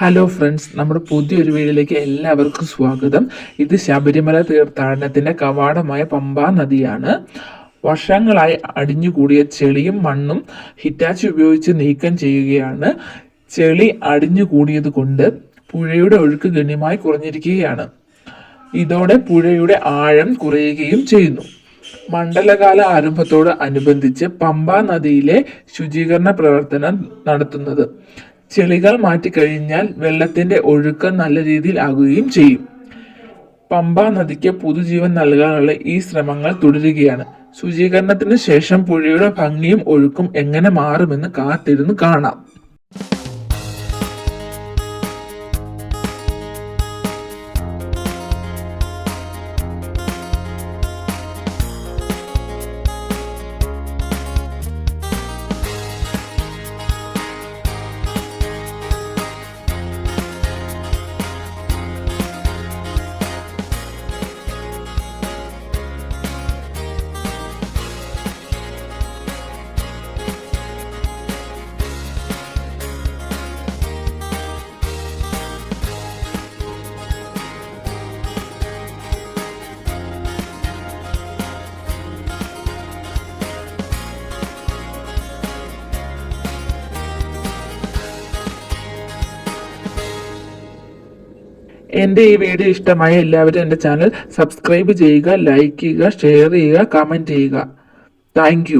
Hello friends നമ്മുടെ പുതിയൊരു വീഡിയോയിലേക്ക് എല്ലാവർക്കും സ്വാഗതം. ഇത് ശബരിമല തീർത്ഥാടനത്തിന്റെ കവാടമായ പമ്പാ നദിയാണ്. വർഷങ്ങളായി അടിഞ്ഞുകൂടിയ ചെളിയും മണ്ണും ഹിറ്റാച്ചി ഉപയോഗിച്ച് നീക്കം ചെയ്യുകയാണ്. ചെളി അടിഞ്ഞുകൂടിയത് കൊണ്ട് പുഴയുടെ ഒഴുക്ക് ഗണ്യമായി കുറഞ്ഞിരിക്കുകയാണ്. ഇതോടെ പുഴയുടെ ആഴം കുറയുകയും ചെയ്യുന്നു. മണ്ഡലകാല ആരംഭത്തോട് അനുബന്ധിച്ച് പമ്പ നദിയിലെ ശുചീകരണ പ്രവർത്തനം നടത്തുന്നത്. ചെളികൾ മാറ്റിക്കഴിഞ്ഞാൽ വെള്ളത്തിന്റെ ഒഴുക്ക് നല്ല രീതിയിൽ ആകുകയും ചെയ്യും. പമ്പ നദിക്ക് പുതുജീവൻ നൽകാനുള്ള ഈ ശ്രമങ്ങൾ തുടരുകയാണ്. ശുചീകരണത്തിന് ശേഷം പുഴയുടെ ഭംഗിയും ഒഴുക്കും എങ്ങനെ മാറുമെന്ന് കാത്തിരുന്ന് കാണാം. എന്റെ ഈ വീഡിയോ ഇഷ്ടമായ എല്ലാവരും എന്റെ ചാനൽ സബ്സ്ക്രൈബ് ചെയ്യുക ലൈക്ക് ചെയ്യുക ഷെയർ ചെയ്യുക കമന്റ് ചെയ്യുക. താങ്ക്